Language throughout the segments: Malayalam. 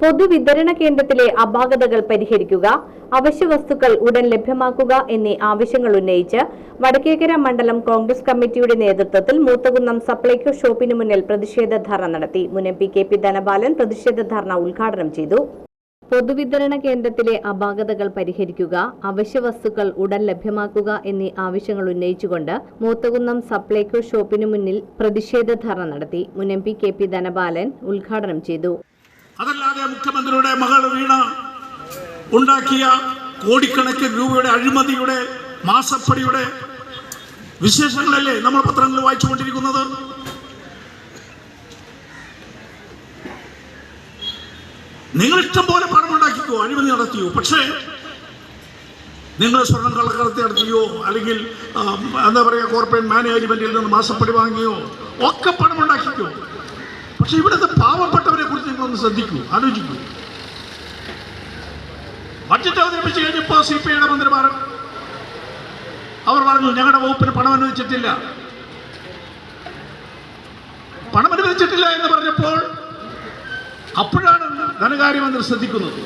പൊതുവിതരണ കേന്ദ്രത്തിലെ അപാകതകൾ പരിഹരിക്കുക അവശ്യ വസ്തുക്കൾ ഉടൻ ലഭ്യമാക്കുക എന്നീ ആവശ്യങ്ങൾ ഉന്നയിച്ച് വടക്കേക്കര മണ്ഡലം കോൺഗ്രസ് കമ്മിറ്റിയുടെ നേതൃത്വത്തിൽ മൂത്തകുന്നം സപ്ലൈകോ ഷോപ്പിന് മുന്നിൽ പ്രതിഷേധ ധർണ നടത്തി. മുൻ M P K P Dhanabalan പ്രതിഷേധ ധർണ ഉദ്ഘാടനം ചെയ്തു. പൊതുവിതരണ കേന്ദ്രത്തിലെ അപാകതകൾ പരിഹരിക്കുക അവശ്യ വസ്തുക്കൾ ഉടൻ ലഭ്യമാക്കുക എന്നീ ആവശ്യങ്ങൾ ഉന്നയിച്ചുകൊണ്ട് മൂത്തകുന്നം സപ്ലൈകോ ഷോപ്പിന് മുന്നിൽ പ്രതിഷേധ ധർണ നടത്തി. മുൻ M P K P Dhanabalan ഉദ്ഘാടനം ചെയ്തു. അതല്ലാതെ മുഖ്യമന്ത്രിയുടെ മകൾ വീണ ഉണ്ടാക്കിയ കോടിക്കണക്കിന് രൂപയുടെ അഴിമതിയുടെ മാസപ്പടിയുടെ വിശേഷങ്ങളല്ലേ നമ്മൾ പത്രങ്ങളിൽ വായിച്ചുകൊണ്ടിരിക്കുന്നത്? നിങ്ങൾ ഇഷ്ടം പോലെ പണം ഉണ്ടാക്കിക്കോ അഴിമതി നടത്തിയോ? പക്ഷേ നിങ്ങൾ സ്വർണം കള്ളക്കടത്തി നടത്തിയോ? അല്ലെങ്കിൽ എന്താ പറയുക കോർപ്പറേറ്റ് മാനേജ്മെന്റിൽ നിന്ന് മാസപ്പടി വാങ്ങിയോ? ഒക്കെ പണം ഉണ്ടാക്കിക്കോ. പക്ഷെ ഇവിടുത്തെ പാവപ്പെട്ടവരെ നിങ്ങളൊന്ന് ശ്രദ്ധിക്കൂ ആലോചിക്കൂ. ബഡ്ജറ്റ് അവതരിപ്പിച്ചു കഴിഞ്ഞപ്പോൾ സി പി ഐയുടെ മന്ത്രിമാർ അവർ പറഞ്ഞു ഞങ്ങളുടെ വകുപ്പിന് പണം അനുവദിച്ചിട്ടില്ല. പണം അനുവദിച്ചിട്ടില്ല എന്ന് പറഞ്ഞപ്പോൾ അപ്പോഴാണ് ധനകാര്യമന്ത്രി ശ്രദ്ധിക്കുന്നത്.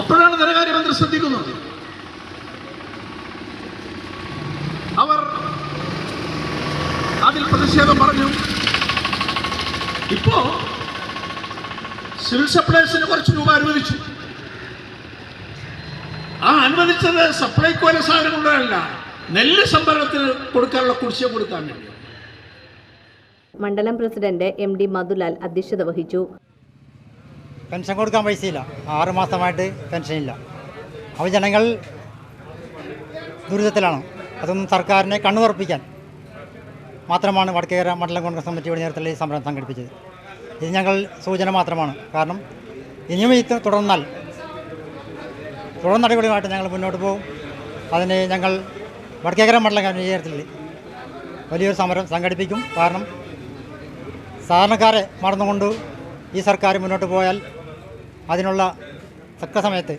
അപ്പോഴാണ് ധനകാര്യമന്ത്രി ശ്രദ്ധിക്കുന്നത്. അവർ അതിൽ പ്രതിഷേധം പറഞ്ഞു. ഇപ്പോ സിവിൽ സപ്ലൈസിന് കുറച്ച് രൂപ അനുവദിച്ചു. ആ അനുവദിച്ചത് സപ്ലൈക്കോല സാധനങ്ങളല്ല നെല്ല് സംഭരണത്തിന് കൊടുക്കാനുള്ള കുടിശ്ശിക കൊടുക്കാൻ വേണ്ടി. മണ്ഡലം പ്രസിഡന്റ് എം ഡി മധുലാൽ അധ്യക്ഷത വഹിച്ചു. പെൻഷൻ കൊടുക്കാൻ പൈസയില്ല. ആറ് മാസമായിട്ട് ഇല്ല അപ്പോൾ ജനങ്ങൾ ദുരിതത്തിലാണ്. അതൊന്നും സർക്കാരിനെ കണ്ണു തുറപ്പിക്കാൻ മാത്രമാണ് വടക്കേര മണ്ഡലം കോൺഗ്രസ് കമ്മിറ്റിയുടെ നേതൃത്വത്തിൽ ഈ സമരം സംഘടിപ്പിച്ചത്. ഇത് ഞങ്ങൾ സൂചന മാത്രമാണ്. കാരണം ഇനിയും ഇത് തുടർന്നാൽ തുടർ നടപടിയുമായിട്ട് ഞങ്ങൾ മുന്നോട്ട് പോകും. അതിന് ഞങ്ങൾ വടക്കേക്കര മണ്ഡലം കമ്മിറ്റി വലിയൊരു സമരം സംഘടിപ്പിക്കും. കാരണം സാധാരണക്കാരെ മറന്നുകൊണ്ട് ഈ സർക്കാർ മുന്നോട്ട് പോയാൽ അതിനുള്ള തക്ക സമയത്ത്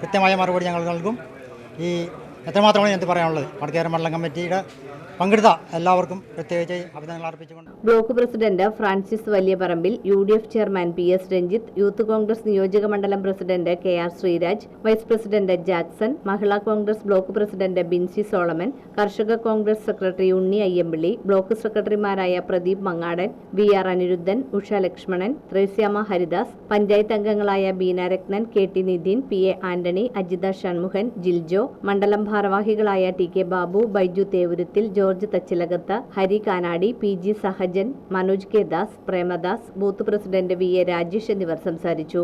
കൃത്യമായ മറുപടി ഞങ്ങൾ നൽകും. ഈ എത്രമാത്രമാണ് എനിക്ക് പറയാനുള്ളത്? വടക്കേര മണ്ഡലം കമ്മിറ്റിയുടെ പങ്കെടുത്ത എല്ലാവർക്കും പ്രത്യേകിച്ച് അഭിനന്ദനങ്ങൾ അർപ്പിച്ചുകൊണ്ട്. Block president Francis Valiyaparambil U D F chairman P S Ranjith youth Congress നിയോജക മണ്ഡലം president K R Sreeraj vice president Jackson Mahila Congress block president Binsy Solomon Karshaka Congress secretary Unni Ayyampilly block സെക്രട്ടറിമാരായ പ്രദീപ് മങ്ങാടൻ വി ആർ അനിരുദ്ധൻ ഉഷ ലക്ഷ്മണൻ ത്രേസ്യാമ ഹരിദാസ് പഞ്ചായത്ത് അംഗങ്ങളായ Beena Rathnan K T Nithin P A Antony Ajitha Shanmukhan Jiljo മണ്ഡലം ഭാരവാഹികളായ T K Babu Baiju Thevurathil George Thachilakath Hari Kanadi P G Sahajan Manoj K Das Premadas booth president V A Rajesh എന്നിവർ സംസാരിച്ചു.